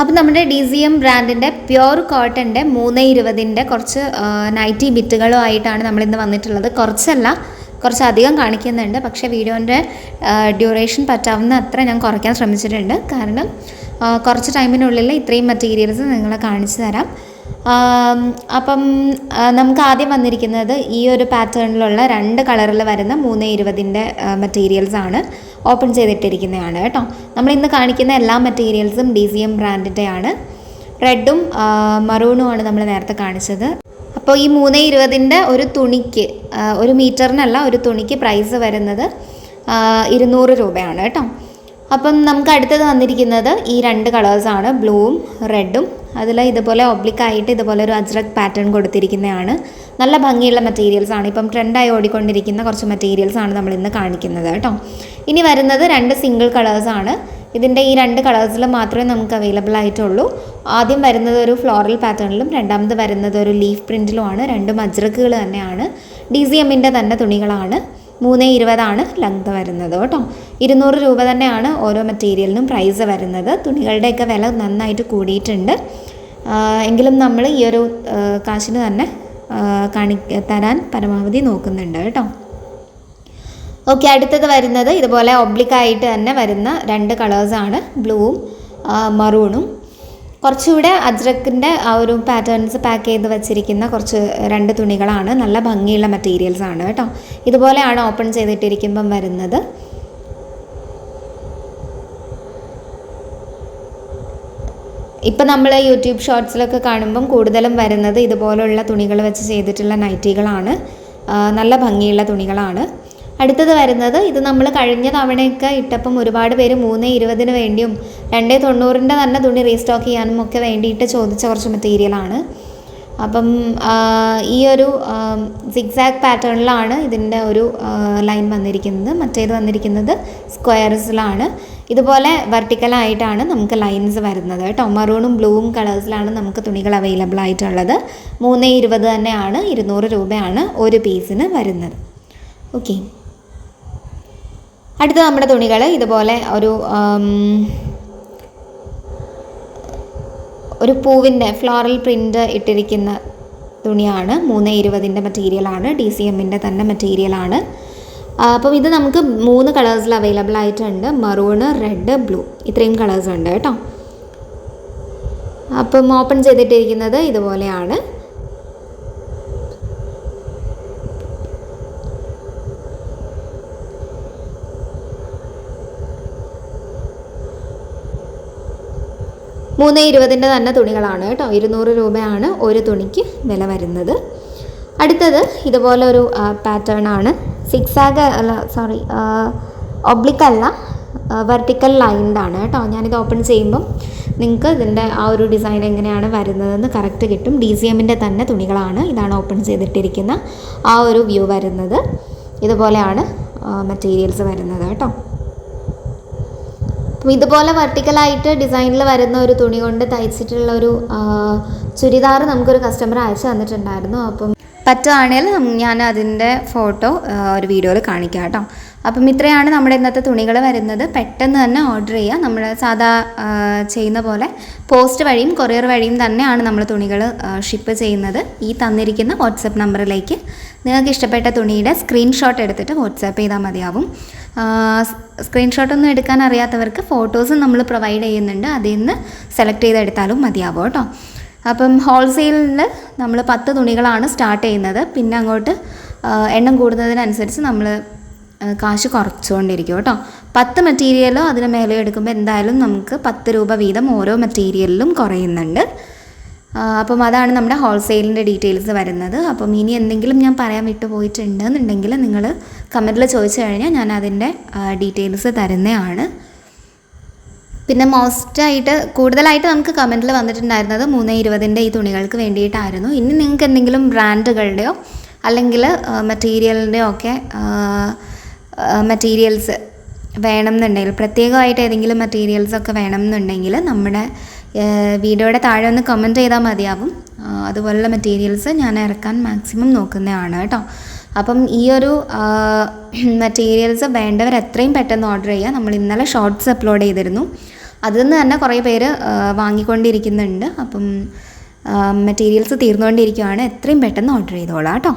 അപ്പോൾ നമ്മുടെ D C M ബ്രാൻഡിന്റെ പ്യുർ കോട്ടന്റെ മൂന്ന് ഇരുപതിന്റെ കുറച്ച് നൈറ്റി ബിറ്റുകളും ആയിട്ടാണ് നമ്മളിന്ന് വന്നിട്ടുള്ളത്. കുറച്ചല്ല കുറച്ചധികം കാണിക്കുന്നുണ്ട്. പക്ഷേ വീഡിയോന്റെ ഡ്യൂറേഷൻ പറ്റാവുന്ന അത്ര ഞാൻ കുറയ്ക്കാൻ ശ്രമിച്ചിട്ടുണ്ട്. കാരണം കുറച്ച് ടൈമിനുള്ളിൽ ഇത്രയും മെറ്റീരിയൽസ് നിങ്ങളെ കാണിച്ചു തരാം. അപ്പം നമുക്ക് ആദ്യം വന്നിരിക്കുന്നത് ഈ ഒരു പാറ്റേണിലുള്ള രണ്ട് കളറിൽ വരുന്ന മൂന്ന് ഇരുപതിന്റെ മെറ്റീരിയൽസ് ആണ് ഓപ്പൺ ചെയ്തിട്ടിരിക്കുന്നതാണ് കേട്ടോ. നമ്മൾ ഇന്ന് കാണിക്കുന്ന എല്ലാ മെറ്റീരിയൽസും ഡി സി എം ബ്രാൻഡിന്റെയാണ്. റെഡും മറൂണും ആണ് നമ്മൾ നേരത്തെ കാണിച്ചത്. അപ്പോൾ ഈ മൂന്ന് ഇരുപതിന്റെ ഒരു തുണിക്ക് ഒരു മീറ്ററിനല്ല ഒരു തുണിക്ക് പ്രൈസ് വരുന്നത് ഇരുന്നൂറ് രൂപയാണ് കേട്ടോ. അപ്പം നമുക്ക് അടുത്തത് വന്നിരിക്കുന്നത് ഈ രണ്ട് കളേഴ്സാണ് ബ്ലൂവും റെഡും അതിൽ ഇതുപോലെ ഒബ്ലിക്കായിട്ട് ഇതുപോലെ ഒരു അജ്രക് പാറ്റേൺ കൊടുത്തിരിക്കുന്നതാണ്. നല്ല ഭംഗിയുള്ള മെറ്റീരിയൽസ് ആണ്. ഇപ്പം ട്രെൻഡായി ഓടിക്കൊണ്ടിരിക്കുന്ന കുറച്ച് മെറ്റീരിയൽസ് ആണ് നമ്മൾ ഇന്ന് കാണിക്കുന്നത് കേട്ടോ. ഇനി വരുന്നത് രണ്ട് സിംഗിൾ കളേഴ്സാണ് ഇതിന്റെ ഈ രണ്ട് കളേഴ്സിൽ മാത്രമേ നമുക്ക് അവൈലബിൾ ആയിട്ടുള്ളൂ. ആദ്യം വരുന്നത് ഒരു ഫ്ലോറൽ പാറ്റേണിലും രണ്ടാമത് വരുന്നത് ഒരു ലീഫ് പ്രിന്റിലുമാണ് രണ്ടും അജ്രക്കുകൾ തന്നെയാണ്. ഡി സി എമ്മിന്റെ തന്നെ തുണികളാണ്. മൂന്ന് ഇരുപതാണ് ലെങ്ത് വരുന്നത് കേട്ടോ. ഇരുന്നൂറ് രൂപ തന്നെയാണ് ഓരോ മെറ്റീരിയലിനും പ്രൈസ് വരുന്നത്. തുണികളുടെയൊക്കെ വില നന്നായിട്ട് കൂടിയിട്ടുണ്ട്. എങ്കിലും നമ്മൾ ഈ ഒരു കാശിന് തന്നെ കാണി തരാൻ പരമാവധി നോക്കുന്നുണ്ട് കേട്ടോ. ഓക്കെ അടുത്തത് വരുന്നത് ഇതുപോലെ ഒബ്ലിക്കായിട്ട് തന്നെ വരുന്ന രണ്ട് കളേഴ്സാണ് ബ്ലൂവും മറൂണും കുറച്ചുകൂടെ അജ്രക്കിന്റെ ആ ഒരു പാറ്റേൺസ് പാക്ക് ചെയ്ത് വെച്ചിരിക്കുന്ന കുറച്ച് രണ്ട് തുണികളാണ്. നല്ല ഭംഗിയുള്ള മെറ്റീരിയൽസ് ആണ് കേട്ടോ. ഇതുപോലെയാണ് ഓപ്പൺ ചെയ്തിട്ടിരിക്കുമ്പം വരുന്നത്. ഇപ്പം നമ്മൾ യൂട്യൂബ് ഷോർട്സിലൊക്കെ കാണുമ്പം കൂടുതലും വരുന്നത് ഇതുപോലുള്ള തുണികൾ വെച്ച് ചെയ്തിട്ടുള്ള നൈറ്റികളാണ് നല്ല ഭംഗിയുള്ള തുണികളാണ്. അടുത്തത് വരുന്നത് ഇത് നമ്മൾ കഴിഞ്ഞ തവണയൊക്കെ ഇട്ടപ്പം ഒരുപാട് പേര് മൂന്ന് ഇരുപതിന് വേണ്ടിയും രണ്ടേ തൊണ്ണൂറിന്റെ തന്നെ തുണി റീസ്റ്റോക്ക് ചെയ്യാനും ഒക്കെ വേണ്ടിയിട്ട് ചോദിച്ച കുറച്ച് മെറ്റീരിയലാണ് അപ്പം ഈ ഒരു സിക്സാക് പാറ്റേണിലാണ് ഇതിന്റെ ഒരു ലൈൻ വന്നിരിക്കുന്നത്. മറ്റേത് വന്നിരിക്കുന്നത് സ്ക്വയർസിലാണ് ഇതുപോലെ വെർട്ടിക്കലായിട്ടാണ് നമുക്ക് ലൈൻസ് വരുന്നത് കേട്ടോ. മറൂണും ബ്ലൂവും കളേഴ്സിലാണ് നമുക്ക് തുണികൾ അവൈലബിൾ ആയിട്ടുള്ളത്. മൂന്ന് ഇരുപത് തന്നെയാണ് ഇരുന്നൂറ് രൂപയാണ് ഒരു പീസിന് വരുന്നത്. ഓക്കെ അടുത്ത നമ്മുടെ തുണികൾ. ഇതുപോലെ ഒരു ഒരു പൂവിന്റെ ഫ്ലോറൽ പ്രിന്റ് ഇട്ടിരിക്കുന്ന തുണിയാണ്. മൂന്ന് ഇരുപതിന്റെ മെറ്റീരിയലാണ് ഡി സി എമ്മിന്റെ തന്നെ മെറ്റീരിയലാണ് അപ്പം ഇത് നമുക്ക് മൂന്ന് കളേഴ്സിൽ അവൈലബിൾ ആയിട്ടുണ്ട്. മറൂണ് റെഡ് ബ്ലൂ ഇത്രയും കളേഴ്സ് ഉണ്ട് കേട്ടോ. അപ്പം ഓപ്പൺ ചെയ്തിട്ടിരിക്കുന്നത് ഇതുപോലെയാണ്. മൂന്ന് ഇരുപതിന്റെ തന്നെ തുണികളാണ് കേട്ടോ. ഇരുന്നൂറ് രൂപയാണ് ഒരു തുണിക്ക് വില വരുന്നത്. അടുത്തത് ഇതുപോലെ ഒരു പാറ്റേൺ ആണ്. സിക്സാഗ് അല്ല സോറി ഒബ്ലിക്കല്ല വെർട്ടിക്കൽ ലൈൻഡ് ആണ് കേട്ടോ. ഞാനിത് ഓപ്പൺ ചെയ്യുമ്പം നിങ്ങൾക്ക് ഇതിന്റെ ആ ഒരു ഡിസൈൻ എങ്ങനെയാണ് വരുന്നതെന്ന് കറക്റ്റ് കിട്ടും. ഡി സി എമ്മിന്റെ തന്നെ തുണികളാണ് ഇതാണ് ഓപ്പൺ ചെയ്തിട്ടിരിക്കുന്ന ആ ഒരു വ്യൂ വരുന്നത്. ഇതുപോലെയാണ് മെറ്റീരിയൽസ് വരുന്നത് കേട്ടോ. ഇതുപോലെ വെർട്ടിക്കലായിട്ട് ഡിസൈനിൽ വരുന്ന ഒരു തുണി കൊണ്ട് തയ്ച്ചിട്ടുള്ള ഒരു ചുരിദാർ നമുക്കൊരു കസ്റ്റമർ അയച്ചു തന്നിട്ടുണ്ടായിരുന്നു. അപ്പം പറ്റുവാണെങ്കിൽ ഞാൻ അതിന്റെ ഫോട്ടോ ഒരു വീഡിയോയിൽ കാണിക്കാം കേട്ടോ. അപ്പം ഇത്രയാണ് നമ്മുടെ ഇന്നത്തെ തുണികൾ വരുന്നത്. പെട്ടെന്ന് തന്നെ ഓർഡർ ചെയ്യുക നമ്മൾ സാധാ ചെയ്യുന്ന പോലെ പോസ്റ്റ് വഴിയും കൊറിയർ വഴിയും തന്നെയാണ് നമ്മൾ തുണികൾ ഷിപ്പ് ചെയ്യുന്നത്. ഈ തന്നിരിക്കുന്ന വാട്സപ്പ് നമ്പറിലേക്ക് നിങ്ങൾക്ക് ഇഷ്ടപ്പെട്ട തുണിയുടെ സ്ക്രീൻഷോട്ട് എടുത്തിട്ട് വാട്സാപ്പ് ചെയ്താൽ മതിയാവും. സ്ക്രീൻഷോട്ടൊന്നും എടുക്കാൻ അറിയാത്തവർക്ക് ഫോട്ടോസും നമ്മൾ പ്രൊവൈഡ് ചെയ്യുന്നുണ്ട്. അതിൽ നിന്ന് സെലക്ട് ചെയ്തെടുത്താലും മതിയാവും കേട്ടോ. അപ്പം ഹോൾസെയിലിൽ നമ്മൾ പത്ത് തുണികളാണ് സ്റ്റാർട്ട് ചെയ്യുന്നത്. പിന്നെ അങ്ങോട്ട് എണ്ണം കൂടുന്നതിനനുസരിച്ച് നമ്മൾ കാശ് കുറച്ചുകൊണ്ടിരിക്കും കേട്ടോ. പത്ത് മെറ്റീരിയലോ അതിന് മേലെ എടുക്കുമ്പോൾ എന്തായാലും നമുക്ക് പത്ത് രൂപ വീതം ഓരോ മെറ്റീരിയലിലും കുറയുന്നുണ്ട്. അപ്പം അതാണ് നമ്മുടെ ഹോൾസെയിലിന്റെ ഡീറ്റെയിൽസ് വരുന്നത്. അപ്പം ഇനി എന്തെങ്കിലും ഞാൻ പറയാൻ വിട്ടു പോയിട്ടുണ്ടെന്നുണ്ടെങ്കിൽ നിങ്ങൾ കമന്റിൽ ചോദിച്ചു കഴിഞ്ഞാൽ ഞാൻ അതിന്റെ ഡീറ്റെയിൽസ് തരുന്നതാണ്. പിന്നെ മോസ്റ്റായിട്ട് കൂടുതലായിട്ട് നമുക്ക് കമന്റിൽ വന്നിട്ടുണ്ടായിരുന്നത് മൂന്ന് ഇരുപതിന്റെ ഈ തുണികൾക്ക് വേണ്ടിയിട്ടായിരുന്നു. ഇനി നിങ്ങൾക്ക് എന്തെങ്കിലും ബ്രാൻഡുകളുടെയോ അല്ലെങ്കിൽ മെറ്റീരിയലിന്റെയോ ഒക്കെ മെറ്റീരിയൽസ് വേണമെന്നുണ്ടെങ്കിൽ പ്രത്യേകമായിട്ട് ഏതെങ്കിലും മെറ്റീരിയൽസ് ഒക്കെ വേണമെന്നുണ്ടെങ്കിൽ നമ്മുടെ വീഡിയോയുടെ താഴെ ഒന്ന് കമന്റ് ചെയ്താൽ മതിയാവും. അതുപോലുള്ള മെറ്റീരിയൽസ് ഞാൻ ഇറക്കാൻ മാക്സിമം നോക്കുന്നതാണ് കേട്ടോ. അപ്പം ഈ ഒരു മെറ്റീരിയൽസ് വേണ്ടവർ എത്രയും പെട്ടെന്ന് ഓർഡർ ചെയ്യുക. നമ്മൾ ഇന്നലെ ഷോർട്സ് അപ്ലോഡ് ചെയ്തിരുന്നു. അതിൽ നിന്ന് തന്നെ കുറേ പേര് വാങ്ങിക്കൊണ്ടിരിക്കുന്നുണ്ട്. അപ്പം മെറ്റീരിയൽസ് തീർന്നുകൊണ്ടിരിക്കുകയാണ് എത്രയും പെട്ടെന്ന് ഓർഡർ ചെയ്തോളാം കേട്ടോ.